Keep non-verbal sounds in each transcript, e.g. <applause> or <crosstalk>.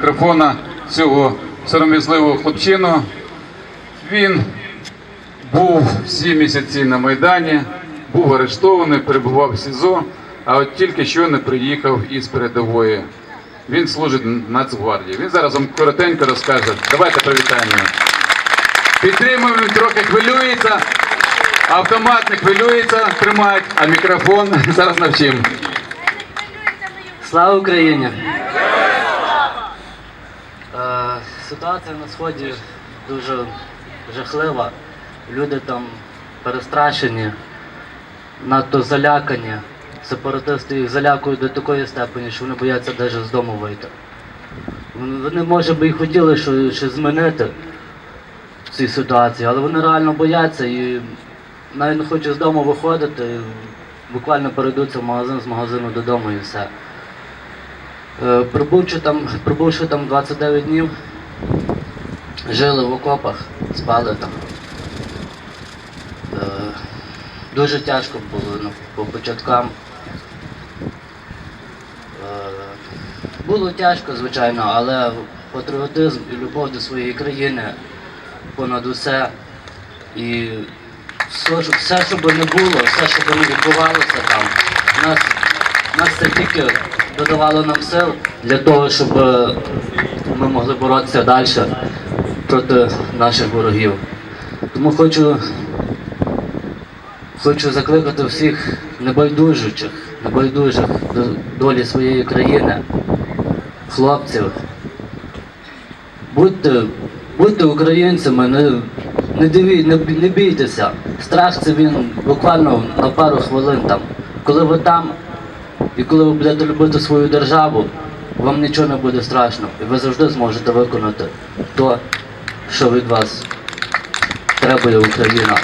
мікрофона цього сором'язливого хлопчину. Він був всі місяці на Майдані, був арештований, перебував в СІЗО, а от тільки що не приїхав із передової. Він служить Нацгвардії. Він зараз вам коротенько розкаже. Давайте привітаємо. Підтримуємо, трохи хвилюється. Автомат не хвилюється, тримають, а мікрофон <laughs> зараз навчимо. Слава Україні! Ситуація на сході дуже жахлива. Люди там перестрашені, надто залякані. Сепаратисти їх залякують до такої степені, що вони бояться навіть з дому вийти. Вони, може би і хотіли щось змінити в цій ситуації, але вони реально бояться і навіть не хочуть з дому виходити, буквально перейдуться в магазин з магазину додому і все. Е, Пробувши там, пробувши там 29 днів, жили в окопах, спали там. Е, Дуже тяжко було ну, по початкам. Е, Було тяжко, звичайно, але патріотизм і любов до своєї країни понад усе. І все, що- все, що би не було, все, що би не відбувалося там, нас, нас це тільки додавало нам сил для того, щоб ми могли боротися далі проти наших ворогів. Тому хочу, хочу закликати всіх небайдужих, небайдужих до долі своєї країни, хлопців. Будьте, будьте українцями, не, не, диві, не, не бійтеся. Страх це він буквально на пару хвилин там. Коли ви там і коли ви будете любити свою державу, вам нічого не буде страшно. І ви завжди зможете виконати то, що від вас требує Україна.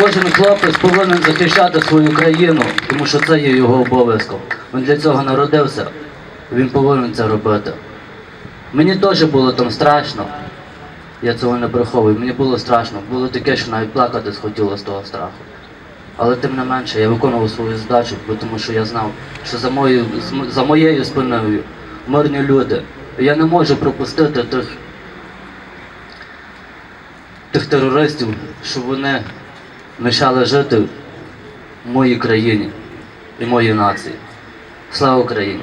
Кожен хлопець повинен захищати свою країну, тому що це є його обов'язком. Він для цього народився, він повинен це робити. Мені теж було там страшно. Я цього не приховую. Мені було страшно. Було таке, що навіть плакати схотіло з того страху. Але тим не менше я виконував свою задачу, тому що я знав, що за моєю, за моєю спиною мирні люди. Я не можу пропустити тих, тих терористів, щоб вони мішали жити в моїй країні і моїй нації. Слава Україні!